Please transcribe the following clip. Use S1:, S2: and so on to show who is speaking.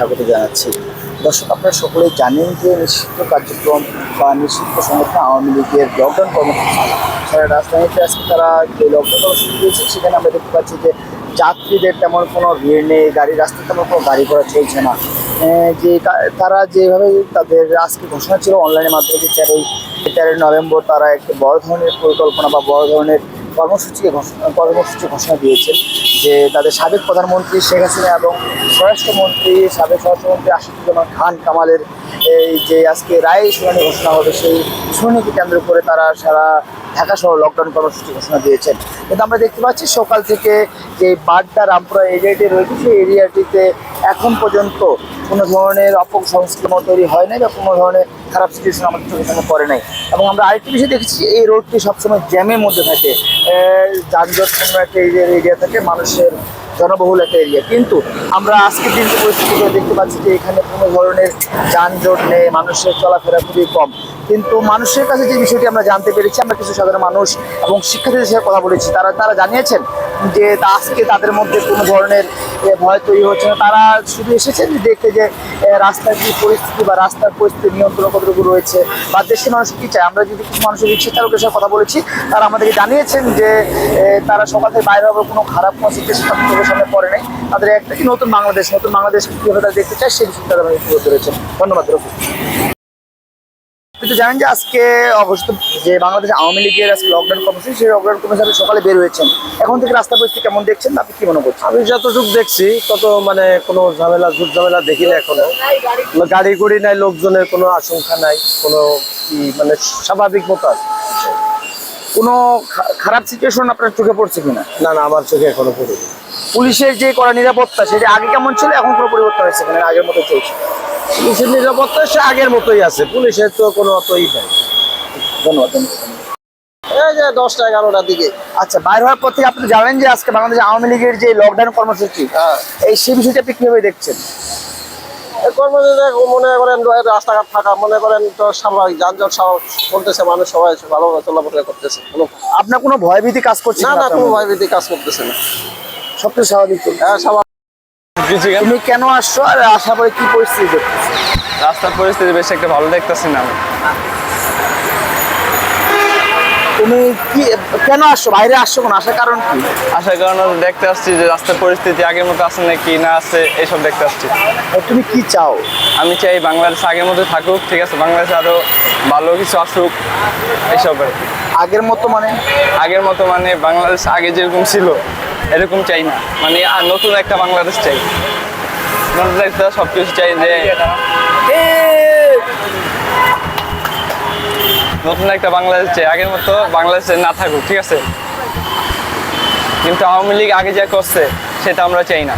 S1: স্বাগত জানাচ্ছি। দর্শক, আপনারা সকলেই জানেন যে নিষিদ্ধ কার্যক্রম বা নিষিদ্ধ সংগঠন আওয়ামী লীগের লকডাউন কর্মসূচি। সারা রাজধানীতে আজকে তারা যে লকডাউন কর্মসূচি দিয়েছে, সেখানে আমরা দেখতে পাচ্ছি যে যাত্রীদের তেমন কোনো ভিড় নেই গাড়ি রাস্তায় তেমন কোনো গাড়ি ঘোড়া চলছে না। যে তারা যেভাবে তাদের আজকে ঘোষণা ছিল অনলাইনের মাধ্যমে যে তেরোই তেরোই নভেম্বর তারা একটি বড় ধরনের পরিকল্পনা বা বড় ধরনের কর্মসূচি কর্মসূচি ঘোষণা দিয়েছেন যে তাদের সাবেক প্রধানমন্ত্রী শেখ হাসিনা এবং স্বরাষ্ট্রমন্ত্রী, সাবেক স্বরাষ্ট্রমন্ত্রী আশিফুজ্জামান খান কামালের এই যে আজকে রায় শুনানি ঘোষণা হবে, সেই শুনানিকে কেন্দ্র করে তারা সারা ঢাকা শহর লকডাউন কর্মসূচি ঘোষণা দিয়েছেন। কিন্তু আমরা দেখতে পাচ্ছি সকাল থেকে যে বাড্ডা রামপুরা এরিয়াটি রয়েছে, সেই এরিয়াটিতে এখন পর্যন্ত কোনো ধরনের অপসংস্কৃতি তৈরি হয় নাই বা কোনো ধরনের খারাপ সিচুয়েশন আমাদের চোখের সামনে পড়ে নাই। এবং আমরা আরেকটি বিষয় দেখেছি, এই রোডটি সবসময় জ্যামের মধ্যে থাকে। যানজট যানজটপূর্ণ একটা এরিয়ার এরিয়া থাকে মানুষের জনবহুল একটা এরিয়া। কিন্তু আমরা আজকের দিন পরিস্থিতি দেখতে পাচ্ছি যে এখানে কোনো ধরনের যানজট নেই, মানুষের চলাফেরা খুবই কম। কিন্তু মানুষের কাছে যে বিষয়টি আমরা জানতে পেরেছি, আমরা কিছু সাধারণ মানুষ এবং শিক্ষার্থীদের সাথে কথা বলেছি, তারা তারা জানিয়েছেন যে আজকে তাদের মধ্যে কোনো ধরনের ভয় তৈরি হচ্ছে না। তারা শুধু এসেছেন দেখতে যে রাস্তার কি পরিস্থিতি বা রাস্তার পরিস্থিতি নিয়ন্ত্রণ কতটুকু রয়েছে বা দেশের মানুষ কি চায়। আমরা যদি কিছু মানুষের রিক্সা চালকের সাথে কথা বলেছি, তারা আমাদেরকে জানিয়েছেন যে তারা সকাল থেকে বাইরে হবে কোনো খারাপ কোনো সিচুয়েশন তাদের সামনে পড়ে নাই। তাদের একটা কি নতুন বাংলাদেশ নতুন বাংলাদেশ কীভাবে তারা দেখতে চায় সেই বিষয়টা তারা ধন্যবাদ, রফিক। কিন্তু জানেন যে আজকে অবশ্য যে বাংলাদেশ আওয়ামী লীগের আজকে লকডাউন কর্মসূচি সেই লকডাউন কর্মসূচি সকালে বের হয়েছেন। এখন থেকে রাস্তা পরিস্থিতি কেমন দেখছেন? আপনি কি মনে করছেন?
S2: আমি যতটুকু দেখছি তত মানে কোনো ঝামেলা ঝুট ঝামেলা দেখি না এখনও। গাড়ি গুড়ি নাই লোকজনের কোনো আশঙ্কা নাই কোনো কি মানে স্বাভাবিক মতো আছে।
S1: কোনো খারাপ সিচুয়েশন আপনার চোখে পড়ছে কিনা?
S2: না না আমার চোখে এখনও পড়েনি।
S1: পুলিশের যে করা নিরাপত্তা সেটা আগে কেমন ছিল? এখন কোনো পরিবর্তন হয়েছে কিনা? আগের মতো চলছে।
S2: পুলিশের নিরাপত্তা সে আগের মতোই আছে পুলিশের তো কোনো অতই নাই।
S1: ধন্যবাদ ধন্যবাদ।
S2: এই যে দশটা এগারোটার দিকে।
S1: আচ্ছা বাইর হওয়ার পর থেকে আপনি জানেন যে আজকে বাংলাদেশ আওয়ামী লীগের যে লকডাউন কর্মসূচি
S2: হ্যাঁ।
S1: এই সেই বিষয়টি আপনি কীভাবে দেখছেন?
S2: এই কর্মসূচিতে মনে করেন রাস্তাঘাট ফাঁকা মনে করেন তো স্বাভাবিক যানজট চলতেছে মানুষ সবাই ভালোভাবে চলাফেরা করতেছে
S1: আপনার কোনো ভয়ভীতি কাজ করছে
S2: না
S1: কিনা
S2: না
S1: আপনার
S2: কোনো ভয়ভীতি কাজ করতেছে না।
S1: সবকিছু স্বাভাবিক
S2: হ্যাঁ স্বাভাবিক।
S1: তুমি কেন আসছো আর আসার পরে কি পরিস্থিতি দেখছ
S3: রাস্তার পরিস্থিতি বেশ একটা ভালো দেখতেছি না আমি।
S1: তুমি কি কেন আসছো? বাইরে আসছো কোন? আসার কারণ কি?
S3: আসার কারণে দেখতে আসছি যে রাস্তার পরিস্থিতি আগের মতো আছে নাকি না আছে এইসব দেখতে আসছি।
S1: তুমি কি চাও?
S3: আমি চাই বাংলাদেশ আগের মতো থাকুক ঠিক আছে? বাংলাদেশে আরও ভালো কিছু আসুক এইসব আর
S1: আগের মতো মানে?
S3: আগের মতো মানে বাংলাদেশ আগে যেরকম ছিল এরকম চাই না। মানে আর নতুন একটা বাংলাদেশ চাই। নতুন একটা সব কিছু চাই যে নতুন একটা বাংলাদেশ চাই। আগের মতো বাংলাদেশে না থাকুক, ঠিক আছে? কিন্তু আওয়ামী লীগ আগে যা করছে, সেটা আমরা চাই না।